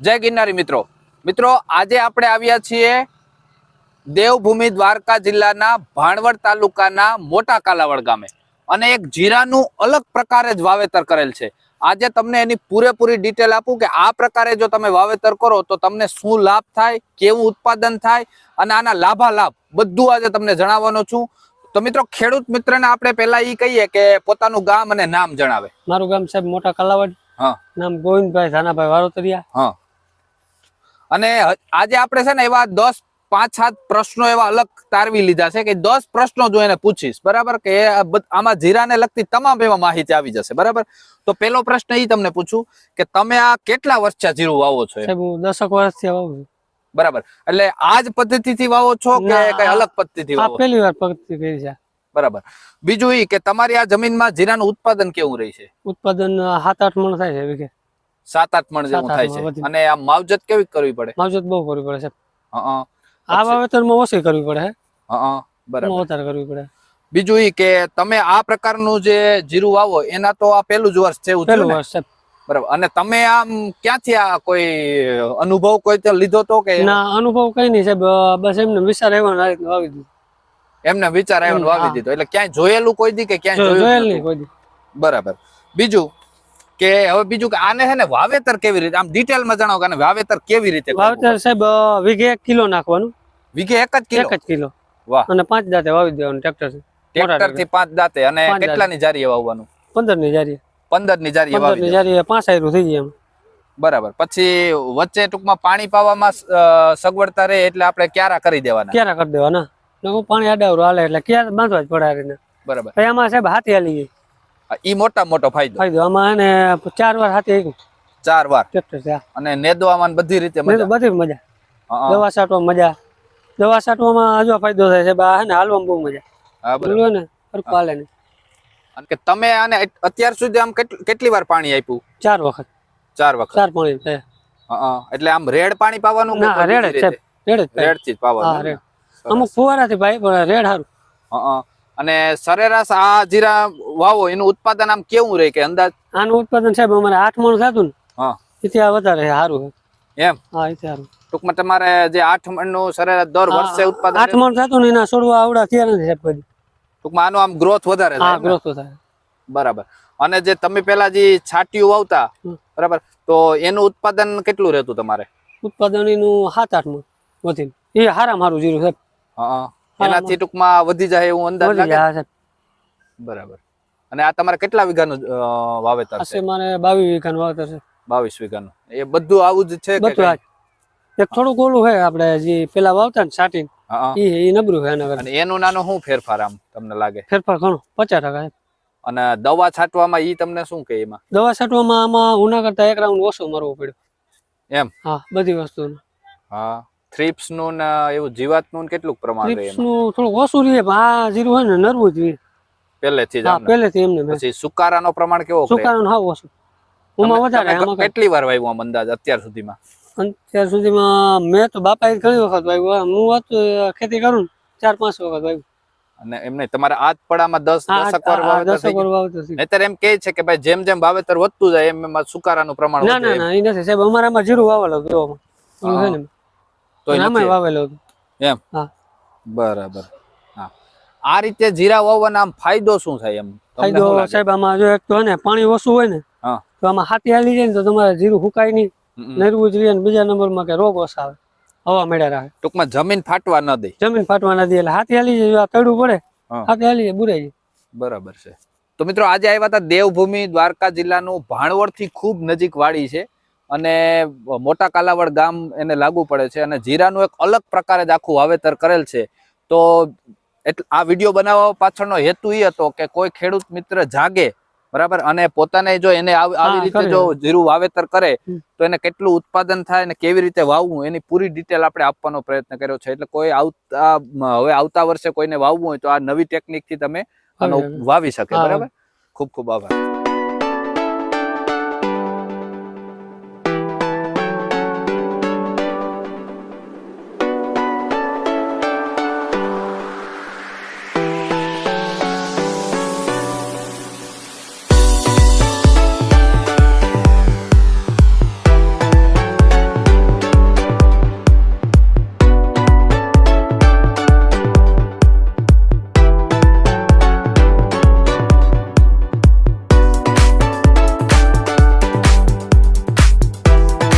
જય ગિરનારી મિત્રો. મિત્રો આજે આપણે આવ્યા છીએ દેવભૂમિ દ્વારકા જિલ્લાના ભાણવડ તાલુકાના મોટા કાલાવડ ગામે. અને એક જીરાનું અલગ પ્રકારે જ વાવેતર કરેલ છે. આજે તમને એની પૂરેપૂરી ડિટેલ આપું કે આ પ્રકારે જો તમે વાવેતર કરો તો તમને શું લાભ થાય કેવું ઉત્પાદન થાય અને આના લાભા લાભ બધું આજે તમને જણાવવાનો છું. તો મિત્રો ખેડૂત મિત્રને આપણે પહેલા ઈ કહીએ કે પોતાનું ગામ અને નામ જણાવે. મારું ગામ સાહેબ મોટા કલાવડ. હા. નામ ગોવિંદભાઈ ધાનાભાઈ વારોતરિયા. હા. અને આજે આપણે છે ને એવા દસ પાંચ સાત પ્રશ્નો એવા અલગ તારવી લીધા છે કે દસ પ્રશ્નો જો એને પૂછીશ બરાબર? કે આમાં જીરાને લગતી તમામ એવા માહિતી આવી જશે બરાબર? તો પેલો પ્રશ્ન એ તમને પૂછું કે તમે આ કેટલા વર્ષ જીરું વાવો છો દસક વર્ષથી આવું બરાબર. એટલે આ જ પદ્ધતિથી વાવો છો કે કઈ અલગ પદ્ધતિ થી વાવો? પહેલી વાર પદ્ધતિ કરી છે. બરાબર. બીજું એ કે તમારી આ જમીનમાં જીરાનું ઉત્પાદન કેવું રહી છે? ઉત્પાદન સાત આઠ મણ થાય છે સાત આઠ મણ જેવું થાય છે. અને આ માવજત કેવી કરવી પડે? માવજત બહુ કરવી પડે છે આ? વાવેતરમાં ઓછી કરવી પડે છે બરાબર. વધારે કરવી પડે. બીજું ઈ કે તમે આ પ્રકારનું જે જીરું વાવો એના તો આ પહેલું જ વર્ષ છે પહેલું વર્ષ છે બરાબર. અને તમે આમ ક્યાંથી આ કોઈ અનુભવ કોઈ લીધો તો કે? ના અનુભવ કઈ નહીં સાહેબ. બસ એમને વિચાર આવ્યો આ રીતનું વાવી દીધું. એમને વિચાર આવ્યો વાવી દીધો. એટલે ક્યાંય જોયેલું કોઈ દી કે ક્યાંય જોયેલું નહીં કોઈ દી. બરાબર. બીજું કે હવે બીજું કે આને હે ને વાવેતર કેવી રીતે? આમ ડિટેલમાં જણાવો કે વાવેતર કેવી રીતે વાવેતર સાહેબ વીઘે એક કિલો નાખવાનું. વીઘે એક જ કિલો? એક જ કિલો. વાહ. અને પાંચ દાંતે વાવી દેવાનું ટ્રેક્ટર ટ્રેક્ટરથી પાંચ દાંતે. અને. કેટલાની જારીએ વાવવાનું? પંદરની જારી પંદરની જારી પંદરની જારી પાંચ આયરું થઈ જાય એમ. બરાબર. પછી વચ્ચે ટૂંકમાં પાણી પાવામાં સગવડતા રહે એટલે આપણે ક્યારા કરી દેવાના? ક્યારે કરી દેવાના? પાણી અડાવરું હાલે એટલે ક્યારે બાંધવા જ પડે બરાબર. એમાં સાહેબ હાથી હાલી ગઈ. આ ઈ મોટા મોટો ફાયદો. ફાયદો. આમાં અને ચાર વાર સાથે ચાર વાર. ટ્રેક્ટર છે અને નેદવામાં બધી રીતે મજા. બધી મજા. દવા સાટવા મજા. દવા સાટવામાં આજો ફાયદો થાય છે. બા ને હાલવામાં બહુ મજા. હા, બરાબર. ને હરખું પાલે ને. અને કે તમે આને અત્યાર સુધી આમ કેટલ- કેટલી વાર પાણી આપ્યું ચાર વખત. ચાર વખત. ચાર પાણી છે. હા. એટલે આમ રેડ પાણી પાવાનું ના રેડ છે. રેડ રેડથી પાવાનું? રેડ. અમુક ફુવારાથી ભાઈ રેડ હારું. હા, હા. અને સરેરાશ આ જીરા વાવો એનું ઉત્પાદન આમ કેવું રહે કે અંદાજ? આનું ઉત્પાદન સાહેબ અમારે આઠ મણ થતું ને આ વધારે સારું એમ? હા સારું ટૂંકમાં તમારે જે આઠ મણનું સરેરાશ દર વર્ષે ઉત્પાદન આઠ મણ થતું ને એના છોડવા આવડા થયા નથી સાહેબ કદી ટૂંકમાં આનો આમ ગ્રોથ વધારે હા ને? ગ્રોથ વધારે. બરાબર. અને જે તમે પેલા જે છાટિયું વાવતા બરાબર તો એનું ઉત્પાદન કેટલું રહેતું તમારે? ઉત્પાદન એનું સાત આઠ મણ વધીને. એ હારા મારું જીરું સાહેબ. હા. એનાથી ટૂંકમાં વધી જાય એવું અંદાજ લાગે? બરાબર. અને આ તમારે કેટલા વીઘાનું વાવેતર છે? મારે બાવીસ વીઘાનું વાવેતર છે. બાવીસ વીઘાનું. એ બધું આવું જ છે કે બધું આ એક થોડુંક ગોળું હોય આપણે જે પેલા વાવતા ને સાટીને હા, હા. એ એ નબળું છે અને એનું નાનો શું ફેરફાર આમ તમને લાગે? ફેરફાર ઘણો પચાસ ટકા છે. અને દવા છાંટવામાં ઈ તમને શું કે એમાં? દવા છાંટવામાં આમાં ઉના કરતા એક રાઉન્ડ ઓછો મારવો પડ્યો. એમ? હા બધી વસ્તુનું. હા. થ્રિપ્સનું ને એવું જીવાતનું કેટલું પ્રમાણ રહે એમાં? નું થોડુંક ઓછું રહે આ જીરું હોય ને નરવું જ. પહેલેથી જ પહેલેથી એમને પછી સુકારાનો પ્રમાણ કેવો સુકારાનો હા ઓછો. ઉમાં વધારે કેટલી વાર વાવ્યું આમ અંદાજ અત્યાર સુધીમાં? અત્યાર સુધીમાં મેં તો બાપા ઘણી વખત વાવ્યું હું હતું ખેતી કરું ચાર પાંચ વખત વાવ્યું અને એમ નહીં તમારે આજ પડામાં દસ હા દસક વાર વાવેતર. નહીંતર એમ કહે છે કે ભાઈ જેમ જેમ વાવેતર વધતું જાય એમ એમાં સુકારાનું પ્રમાણ ના ના ના એ નથી સાહેબ અમારામાં જીરું વાવેલું ને? તો એ વાવેલો એમ? હા. બરાબર. આ રીતે જીરા વાવવાના આમ ફાયદો શું થાય એમ? ફાયદો સાહેબ આમાં જો એક તો ને પાણી ઓછું હોય ને તો આમાં હાથી હાલી જાય ને તો તમારે જીરું હુકાય નહીં નરવું જ રહે બીજા નંબરમાં કે રોગ ઓછા આવે હવા મેળા રાખે ટૂંકમાં જમીન ફાટવા ન દે. જમીન ફાટવા ન દે એટલે હાથી હાલી જાય જો આ તડું પડે. હાથી હાલી જાય બુરાઈ બરાબર છે. તો મિત્રો આજે આવ્યા હતા દેવભૂમિ દ્વારકા જિલ્લાનું ભાણવડથી ખૂબ નજીક વાડી છે અને મોટા કાલાવડ ગામ એને લાગુ પડે છે અને જીરાનું એક અલગ પ્રકારે જ આખું વાવેતર કરેલ છે. તો એટલે આ વીડિયો બનાવવા પાછળનો હેતુ એ હતો કે કોઈ ખેડૂત મિત્ર જાગે બરાબર? અને પોતાને જો એને આવી રીતે જો જીરું વાવેતર કરે તો એને કેટલું ઉત્પાદન થાય અને કેવી રીતે વાવવું એની પૂરી ડિટેલ આપણે આપવાનો પ્રયત્ન કર્યો છે. એટલે કોઈ આવતા હવે આવતા વર્ષે કોઈને વાવવું હોય તો આ નવી ટેકનિકથી તમે આનો. વાવી શકે બરાબર? ખૂબ ખૂબ આભાર.